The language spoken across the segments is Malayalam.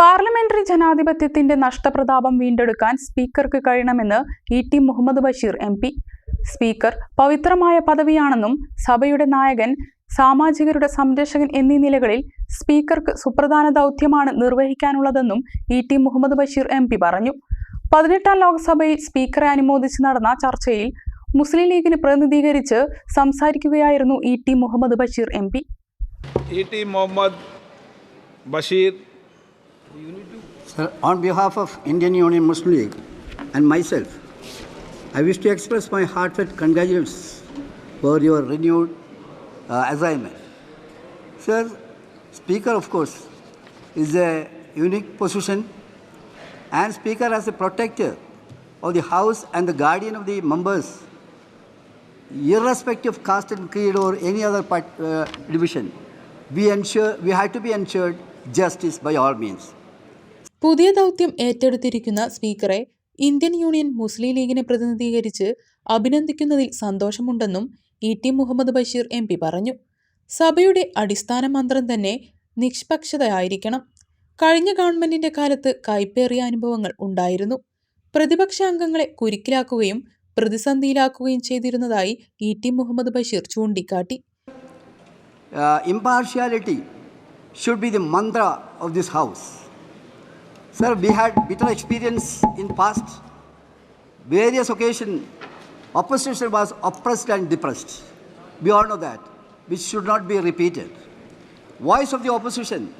പാർലമെന്ററി ജനാധിപത്യത്തിന്റെ നഷ്ടപ്രതാപം വീണ്ടെടുക്കാൻ സ്പീക്കർക്ക് കഴിയണമെന്ന് E T Muhammad Basheer M P. Speaker പവിത്രമായ പദവിയാണെന്നും സഭയുടെ നായകൻ സാമാജികരുടെ സംരക്ഷകൻ എന്നീ നിലകളിൽ സ്പീക്കർക്ക് സുപ്രധാന ദൗത്യമാണ് നിർവഹിക്കാനുള്ളതെന്നും E T Muhammad Basheer M P പറഞ്ഞു. പതിനെട്ടാം ലോക്സഭയിൽ സ്പീക്കറെ അനുമോദിച്ച് നടന്ന ചർച്ചയിൽ മുസ്ലിം ലീഗിന് പ്രതിനിധീകരിച്ച് സംസാരിക്കുകയായിരുന്നു E T Muhammad Basheer M P. E T Muhammad Basheer Sir, on behalf of Indian Union Muslim League and myself, I wish to express my heartfelt congratulations for your renewed uh, assignment. Sir, Speaker, of course, is a unique position, and Speaker as a protector of the House and the guardian of the members, irrespective of caste and creed or any other part, uh, division, we ensure we have to be ensured justice by all means. പുതിയ ദൗത്യം ഏറ്റെടുത്തിരിക്കുന്ന സ്പീക്കറെ ഇന്ത്യൻ യൂണിയൻ മുസ്ലിം ലീഗിനെ പ്രതിനിധീകരിച്ച് അഭിനന്ദിക്കുന്നതിൽ സന്തോഷമുണ്ടെന്നും E T Muhammad Basheer M P പറഞ്ഞു. സഭയുടെ അടിസ്ഥാന മന്ത്രം തന്നെ നിഷ്പക്ഷതയായിരിക്കണം. കഴിഞ്ഞ ഗവൺമെന്റിന്റെ കാലത്ത് കൈപ്പേറിയ അനുഭവങ്ങൾ ഉണ്ടായിരുന്നു. പ്രതിപക്ഷ അംഗങ്ങളെ കുരുക്കിലാക്കുകയും പ്രതിസന്ധിയിലാക്കുകയും ചെയ്തിരുന്നതായി ഇ ടി മുഹമ്മദ് ബഷീർ ചൂണ്ടിക്കാട്ടി. Impartiality should be the mantra of this house. Sir, we had bitter experience in past. Various occasions, opposition was oppressed and depressed. We all know that, which should not be repeated. Voice of the opposition,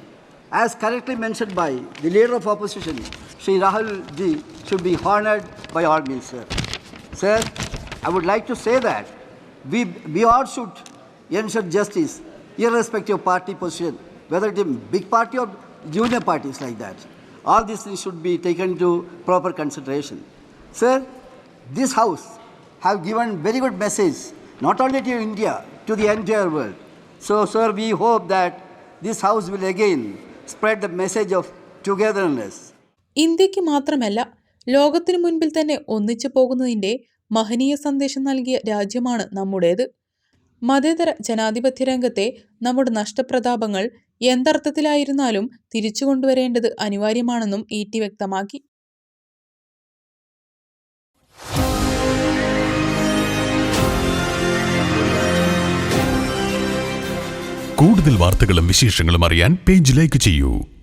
as correctly mentioned by the leader of opposition, Sri Rahul ji, should be honored by all means, sir. Sir, I would like to say that we, we all should ensure justice, irrespective of party position, whether it is big party or junior parties like that. All these things should be taken to proper consideration. Sir, this house have given very good message, not only to India, to the entire world. So, sir, we hope that this house will again spread the message of togetherness. ഇന്ത്യയ്ക്ക് മാത്രമല്ല ലോകത്തിനു മുൻപിൽ തന്നെ ഒന്നിച്ചു പോകുന്നതിന്റെ മഹനീയ സന്ദേശം നൽകിയ രാജ്യമാണ് നമ്മുടേത് മതേതര ജനാധിപത്യ രംഗത്തെ നമ്മുടെ നഷ്ടപ്രതാപങ്ങൾ എന്തർത്ഥത്തിലായിരുന്നാലും തിരിച്ചു കൊണ്ടുവരേണ്ടത് അനിവാര്യമാണെന്നും ഇ ടി വ്യക്തമാക്കി. കൂടുതൽ വാർത്തകളും വിശേഷങ്ങളും അറിയാൻ പേജ് ലൈക്ക് ചെയ്യൂ.